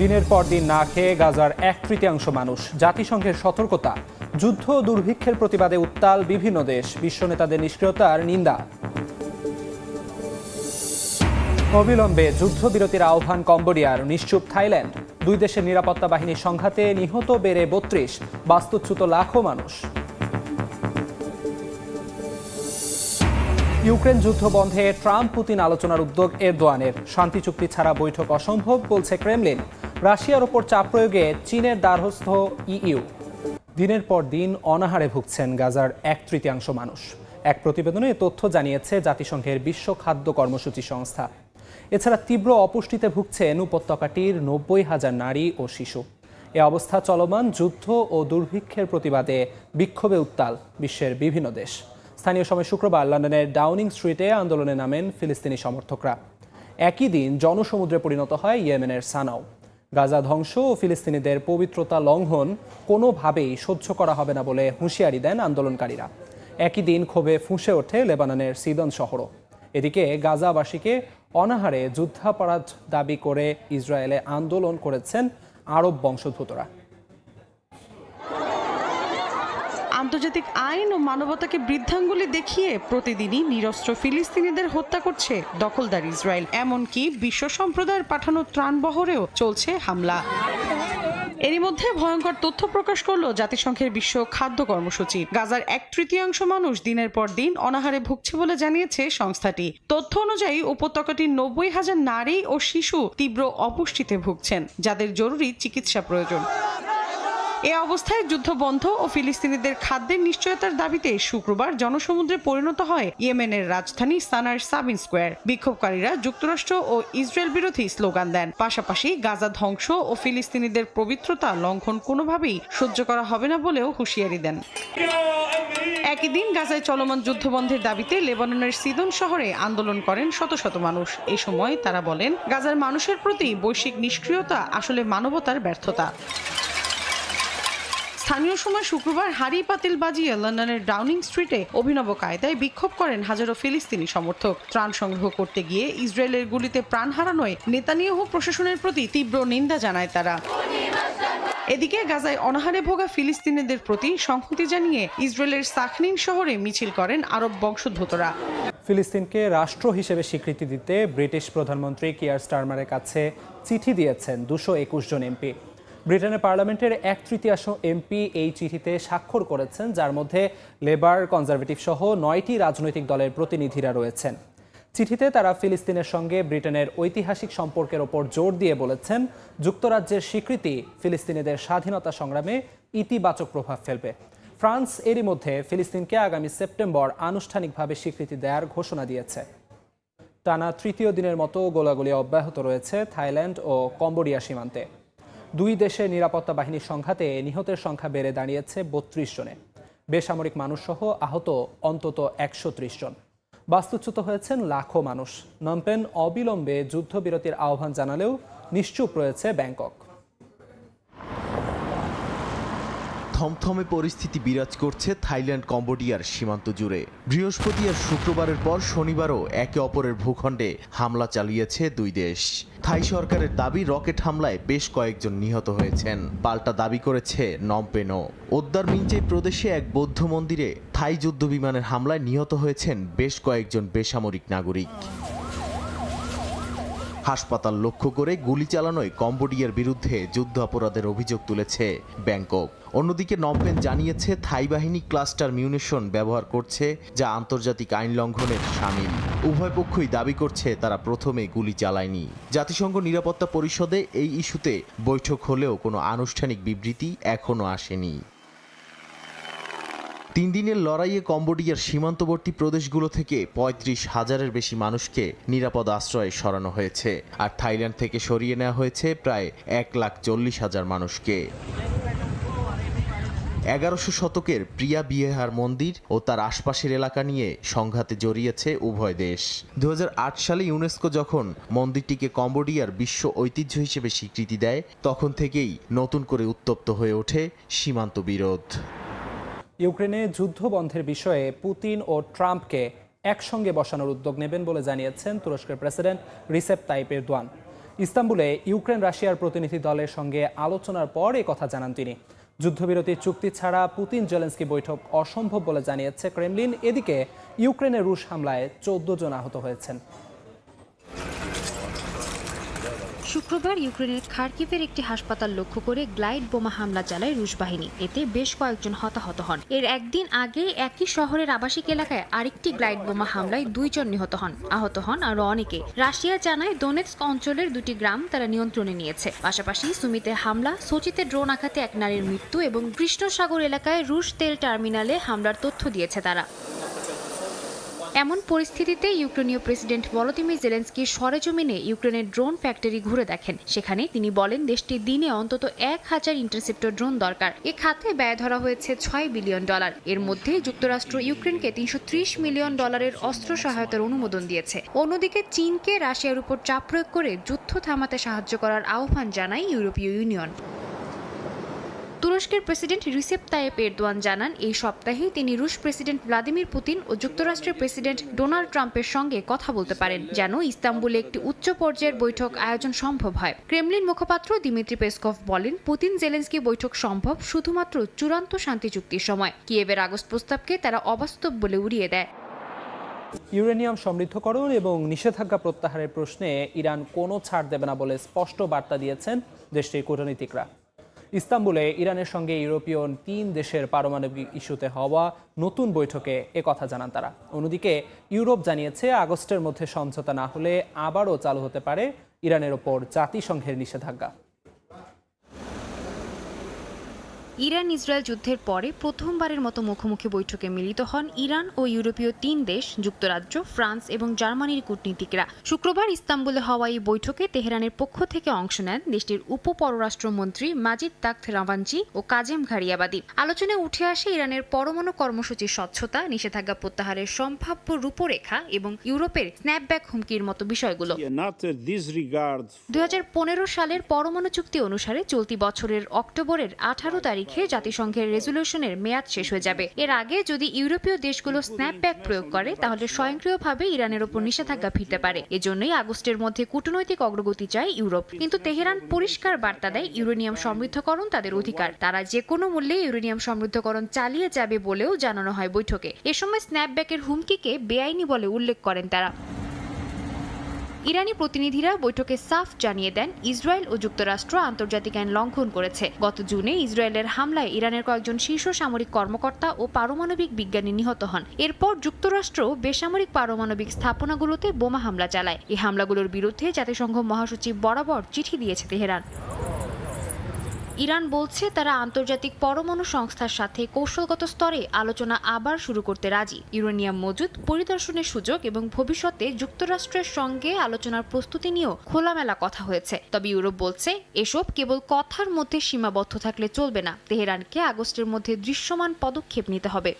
দিনের পর দিন না খেয়ে গাজার এক তৃতীয়াংশ মানুষ। জাতিসংঘের সতর্কতা, যুদ্ধ দুর্ভিক্ষের প্রতিবাদে উত্তাল বিভিন্ন দেশ, বিশ্ব নেতাদের নিষ্ক্রিয়তার নিন্দা। অবিলম্বে যুদ্ধবিরতির আহ্বান কম্বোডিয়ার, নিশ্চুপ থাইল্যান্ড। দুই দেশের নিরাপত্তা বাহিনীর সংঘাতে নিহত বেড়ে বত্রিশ, বাস্তুচ্যুত লাখো মানুষ। ইউক্রেন যুদ্ধ বন্ধে ট্রাম্প পুতিন আলোচনার উদ্যোগ এরদোয়ানের। শান্তি চুক্তি ছাড়া বৈঠক অসম্ভব, বলছে ক্রেমলিন। রাশিয়ার ওপর চাপ প্রয়োগে চীনের দ্বারস্থ ইইউ। দিনের পর দিন অনাহারে ভুগছেন গাজার এক তৃতীয়াংশ মানুষ। এক প্রতিবেদনে তথ্য জানিয়েছে জাতিসংঘের বিশ্ব খাদ্য কর্মসূচি সংস্থা। এছাড়া তীব্র অপুষ্টিতে ভুগছেন উপত্যকাটির নব্বই হাজার নারী ও শিশু। এ অবস্থা চলমান যুদ্ধ ও দুর্ভিক্ষের প্রতিবাদে বিক্ষোভে উত্তাল বিশ্বের বিভিন্ন দেশ। স্থানীয় সময় শুক্রবার লন্ডনের ডাউনিং স্ট্রিটে আন্দোলনে নামেন ফিলিস্তিনি সমর্থকরা। একই দিন জনসমুদ্রে পরিণত হয় ইয়েমেনের সানাও। গাজা ধ্বংস ও ফিলিস্তিনিদের পবিত্রতা লঙ্ঘন কোনোভাবেই সহ্য করা হবে না বলে হুঁশিয়ারি দেন আন্দোলনকারীরা। একই দিন ক্ষোভে ফুঁসে ওঠে লেবাননের সিদন শহরও। এদিকে গাজাবাসীকে অনাহারে যুদ্ধাপরাধ দাবি করে ইসরায়েলে আন্দোলন করেছেন আরব বংশোদ্ভূতরা। আন্তর্জাতিক আইন ও মানবতাকে বৃদ্ধাঙ্গুলি দেখিয়ে প্রতিদিনই নিরস্ত্র ফিলিস্তিনিদের হত্যা করছে দখলদার ইসরায়েল। এমনকি বিশ্ব সম্প্রদায়ের পাঠানো ত্রাণবহরেও চলছে হামলা। এরই মধ্যে ভয়ঙ্কর তথ্য প্রকাশ করল জাতিসংঘের বিশ্ব খাদ্য কর্মসূচি। গাজার এক তৃতীয়াংশ মানুষ দিনের পর দিন অনাহারে ভুগছে বলে জানিয়েছে সংস্থাটি। তথ্য অনুযায়ী উপত্যকাটির নব্বই হাজার নারী ও শিশু তীব্র অপুষ্টিতে ভুগছেন, যাদের জরুরি চিকিৎসা প্রয়োজন। এ অবস্থায় যুদ্ধ বন্ধ ও ফিলিস্তিনিদের খাদ্যের নিশ্চয়তার দাবিতে শুক্রবার জনসমুদ্রে পরিণত হয় ইয়েমেনের রাজধানী সানার সাবিন স্কোয়ার। বিক্ষোভকারীরা যুক্তরাষ্ট্র ও ইসরায়েল বিরোধী স্লোগান দেন। পাশাপাশি গাজা ধ্বংস ও ফিলিস্তিনিদের পবিত্রতা লঙ্ঘন কোনোভাবেই সহ্য করা হবে না বলেও হুঁশিয়ারি দেন। একই দিন গাজায় চলমান যুদ্ধবন্ধের দাবিতে লেবাননের সিদন শহরে আন্দোলন করেন শত শত মানুষ। এ সময় তারা বলেন, গাজার মানুষের প্রতি বৈশ্বিক নিষ্ক্রিয়তা আসলে মানবতার ব্যর্থতা। স্থানীয় সময় শুক্রবার হাড়ি পাতিল বাজিয়ে লন্ডনের ডাউনিং স্ট্রিটে অভিনব কায়দায় বিক্ষোভ করেন হাজারো ফিলিস্তিনি সমর্থক। ত্রাণ সংগ্রহ করতে গিয়ে ইসরায়েলের গুলিতে প্রাণ হারানোয় নেতানিয়াহু প্রশাসনের প্রতি তীব্র নিন্দা জানায় তারা। এদিকে গাজায় অনাহারে ভোগা ফিলিস্তিনিদের প্রতি সংহতি জানিয়ে ইসরায়েলের সাখনিন শহরে মিছিল করেন আরব বংশোদ্ভূতরা। ফিলিস্তিনকে রাষ্ট্র হিসেবে স্বীকৃতি দিতে ব্রিটিশ প্রধানমন্ত্রী কিয়ার স্টারমারের কাছে চিঠি দিয়েছেন দুশো একুশ জন এমপি। ব্রিটেনের পার্লামেন্টের এক তৃতীয়াংশ এমপি এই চিঠিতে স্বাক্ষর করেছেন, যার মধ্যে লেবার, কনজারভেটিভ সহ নয়টি রাজনৈতিক দলের প্রতিনিধিরা রয়েছেন। চিঠিতে তারা ফিলিস্তিনের সঙ্গে ব্রিটেনের ঐতিহাসিক সম্পর্কের ওপর জোর দিয়ে বলেছেন, যুক্তরাজ্যের স্বীকৃতি ফিলিস্তিনিদের স্বাধীনতা সংগ্রামে ইতিবাচক প্রভাব ফেলবে। ফ্রান্স এরই মধ্যে ফিলিস্তিনকে আগামী সেপ্টেম্বর আনুষ্ঠানিকভাবে স্বীকৃতি দেওয়ার ঘোষণা দিয়েছে। টানা তৃতীয় দিনের মতো গোলাগুলি অব্যাহত রয়েছে থাইল্যান্ড ও কম্বোডিয়া সীমান্তে। দুই দেশের নিরাপত্তা বাহিনীর সংঘাতে নিহতের সংখ্যা বেড়ে দাঁড়িয়েছে বত্রিশ জনে। বেসামরিক মানুষসহ আহত অন্তত একশো ত্রিশ জন। বাস্তুচ্যুত হয়েছেন লাখো মানুষ। নমপেন অবিলম্বে যুদ্ধবিরতির আহ্বান জানালেও নিশ্চুপ রয়েছে ব্যাংকক। থমথমে পরিস্থিতি বিরাজ করছে থাইল্যান্ড, কম্বোডিয়ার সীমান্ত জুড়ে। বৃহস্পতি আর শুক্রবারের পর শনিবারও একে অপরের ভূখণ্ডে হামলা চালিয়েছে দুই দেশ। থাই সরকারের দাবি, রকেট হামলায় বেশ কয়েকজন নিহত হয়েছেন। পাল্টা দাবি করেছে নমপেনো ওদ্দার মিঞ্চে প্রদেশে এক বৌদ্ধ মন্দিরে থাই যুদ্ধ বিমানের হামলায় নিহত হয়েছেন বেশ কয়েকজন বেসামরিক নাগরিক। হাসপাতাল লক্ষ্য করে গুলি চালানোয় কম্বোডিয়ার বিরুদ্ধে যুদ্ধ অপরাধের অভিযোগ তুলেছে ব্যাংকক। অন্যদিকে নমপেন জানিয়েছে, থাই বাহিনী ক্লাস্টার মিউনিশন ব্যবহার করছে, যা আন্তর্জাতিক আইন লঙ্ঘনের সামিল। উভয় পক্ষই দাবি করছে তারা প্রথমে গুলি চালায়নি। জাতিসংঘ নিরাপত্তা পরিষদে এই ইস্যুতে বৈঠক হলেও কোনো আনুষ্ঠানিক বিবৃতি এখনও আসেনি। তিন দিনের লড়াইয়ে কম্বোডিয়ার সীমান্তবর্তী প্রদেশগুলো থেকে পঁয়ত্রিশ হাজারের বেশি মানুষকে নিরাপদ আশ্রয়ে সরানো হয়েছে। আর থাইল্যান্ড থেকে সরিয়ে নেওয়া হয়েছে প্রায় এক লাখ চল্লিশ হাজার মানুষকে। এগারোশো শতকের প্রিয়া বিহার মন্দির ও তার আশপাশের এলাকা নিয়ে সংঘাতে জড়িয়েছে উভয় দেশ। দু হাজার আট সালে ইউনেস্কো যখন মন্দিরটিকে কম্বোডিয়ার বিশ্ব ঐতিহ্য হিসেবে স্বীকৃতি দেয়, তখন থেকেই নতুন করে উত্তপ্ত হয়ে ওঠে সীমান্ত বিরোধ। ইউক্রেনে যুদ্ধ বন্ধের বিষয়ে পুতিন ও ট্রাম্পকে একসঙ্গে বসানোর উদ্যোগ নেবেন বলে জানিয়েছেন তুরস্কের প্রেসিডেন্ট রিসেপ তাইপ এরদোয়ান। ইস্তাম্বুলে ইউক্রেন রাশিয়ার প্রতিনিধি দলের সঙ্গে আলোচনার পর এ কথা জানান তিনি। যুদ্ধবিরতি চুক্তি ছাড়া পুতিন জেলেন্সকি বৈঠক অসম্ভব বলে জানিয়েছে ক্রেমলিন। এদিকে ইউক্রেনের রুশ হামলায় চোদ্দ জন আহত হয়েছেন। শুক্রবার ইউক্রেনের খার্কিভের একটি হাসপাতাল লক্ষ্য করে গ্লাইড বোমা হামলা চালায় রুশ বাহিনী। এতে বেশ কয়েকজন হতাহত হন। এর একদিন আগে একই শহরের আবাসিক এলাকায় আরেকটি গ্লাইড বোমা হামলায় দুইজন নিহত হন। আহত হন আরও অনেকে। রাশিয়া জানায় দোনেৎস্ক অঞ্চলের দুটি গ্রাম তারা নিয়ন্ত্রণে নিয়েছে। পাশাপাশি সুমিতে হামলা, সোচিতে ড্রোন আঘাতে এক নারীর মৃত্যু এবং কৃষ্ণসাগর এলাকায় রুশ তেল টার্মিনালে হামলার তথ্য দিয়েছে তারা। এমন পরিস্থিতিতে ইউক্রেনীয় প্রেসিডেন্ট ভলোদিমির জেলেন্সকি সরেজমিনে ইউক্রেনের ড্রোন ফ্যাক্টরি ঘুরে দেখেন। সেখানে তিনি বলেন, দেশটি দিনে অন্তত এক হাজার ইন্টারসেপ্টর ড্রোন দরকার। এ খাতে ব্যয় ধরা হয়েছে ছয় বিলিয়ন ডলার। এর মধ্যে যুক্তরাষ্ট্র ইউক্রেনকে তিনশো ত্রিশ মিলিয়ন ডলারের অস্ত্র সহায়তার অনুমোদন দিয়েছে। অন্যদিকে চীনকে রাশিয়ার উপর চাপ প্রয়োগ করে যুদ্ধ থামাতে সাহায্য করার আহ্বান জানায় ইউরোপীয় ইউনিয়ন। তুরস্কের প্রেসিডেন্ট রিসেপ তায়েপ এরদোয়ান জানান, এই সপ্তাহে তিনি রুশ প্রেসিডেন্ট ভ্লাদিমির পুতিন ও যুক্তরাষ্ট্রের প্রেসিডেন্ট ডোনাল্ড ট্রাম্পের সঙ্গে কথা বলতে পারেন, যেন ইস্তাম্বুলে একটি উচ্চ পর্যায়ের বৈঠক আয়োজন সম্ভব হয়। ক্রেমলিন মুখপাত্র দিমিত্রি পেসকভ বলেন, পুতিন জেলেন্সকি বৈঠক সম্ভব শুধুমাত্র চূড়ান্ত শান্তি চুক্তির সময়। কিয়েভের আগস্ট প্রস্তাবকে তারা অবাস্তব বলে উড়িয়ে দেয়। ইউরেনিয়াম সমৃদ্ধকরণ এবং নিষেধাজ্ঞা প্রত্যাহারের প্রশ্নে ইরান কোনো ছাড় দেবে না বলে স্পষ্ট বার্তা দিয়েছেন দেশটির কূটনীতিকরা। ইস্তাম্বুলে ইরানের সঙ্গে ইউরোপীয় তিন দেশের পারমাণবিক ইস্যুতে হওয়া নতুন বৈঠকে কথা জানান তারা। অন্যদিকে, ইউরোপ জানিয়েছে আগস্টের মধ্যে সমঝোতা না হলে আবারও চালু হতে পারে ইরানের ওপর জাতিসংঘের নিষেধাজ্ঞা। ইরান ইসরায়েল যুদ্ধের পরে প্রথমবারের মতো মুখোমুখি বৈঠকে মিলিত হন ইরান ও ইউরোপীয় তিন দেশ যুক্তরাজ্য ফ্রান্স এবং জার্মানির কূটনীতিকরা। শুক্রবার ইস্তাম্বুলে হওয়া এই বৈঠকে তেহরানের পক্ষ থেকে অংশ নেন দেশটির উপ পররাষ্ট্রমন্ত্রী মাজিদ তাকথ রাভাঞ্চি ও কাজেম ঘারিয়াবাদী। আলোচনায় উঠে আসে ইরানের পরমাণু কর্মসূচির স্বচ্ছতা নিষেধাজ্ঞা প্রত্যাহারের সম্ভাব্য রূপরেখা এবং ইউরোপের স্ন্যাপব্যাক হুমকির মতো বিষয়গুলো। Disregard সালের পরমাণু চুক্তি অনুসারে চলতি বছরের অক্টোবরের আঠারো তারিখে জাতিসংঘের রেজলিউশনের মেয়াদ শেষ হয়ে যাবে। এর আগে যদি ইউরোপীয় দেশগুলো স্ন্যাপব্যাক প্রয়োগ করে, তাহলে স্বয়ংক্রিয়ভাবে ইরানের ওপর নিষেধাজ্ঞা ফিরতে পারে। এজন্যই আগস্টের মধ্যে কূটনৈতিক অগ্রগতি চায় ইউরোপ। কিন্তু তেহরান পরিষ্কার বার্তা দেয় ইউরেনিয়াম সমৃদ্ধকরণ তাদের অধিকার। তারা যে কোনো মূল্যে ইউরেনিয়াম সমৃদ্ধকরণ চালিয়ে যাবে বলেও জানানো হয় বৈঠকে। এ সময় স্ন্যাপব্যাকের হুমকিকে বেআইনি বলে উল্লেখ করেন তারা। ইরানি প্রতিনিধিরা বৈঠকে সাফ জানিয়ে দেন, ইসরায়েল ও যুক্তরাষ্ট্র আন্তর্জাতিক আইন লঙ্ঘন করেছে। গত জুনে ইসরায়েলের হামলায় ইরানের কয়েকজন শীর্ষ সামরিক কর্মকর্তা ও পারমাণবিক বিজ্ঞানী নিহত হন। এরপর যুক্তরাষ্ট্র বেসামরিক পারমাণবিক স্থাপনাগুলোতে বোমা হামলা চালায়। এই হামলাগুলোর বিরুদ্ধে জাতিসংঘ মহাসচিব বরাবর চিঠি দিয়েছে তেহরান। ইরান বলছে তারা আন্তর্জাতিক পরমাণু সংস্থার সাথে কৌশলগত স্তরে আলোচনা আবার শুরু করতে রাজি। ইউরেনিয়াম মজুদ, পরিদর্শনের সুযোগ এবং ভবিষ্যতে যুক্তরাষ্ট্রের সঙ্গে আলোচনার প্রস্তুতি নিয়েও খোলামেলা কথা হয়েছে। তবে ইউরোপ বলছে, এসব কেবল কথার মধ্যে সীমাবদ্ধ থাকলে চলবে না। তেহরানকে আগস্টের মধ্যে দৃশ্যমান পদক্ষেপ নিতে হবে।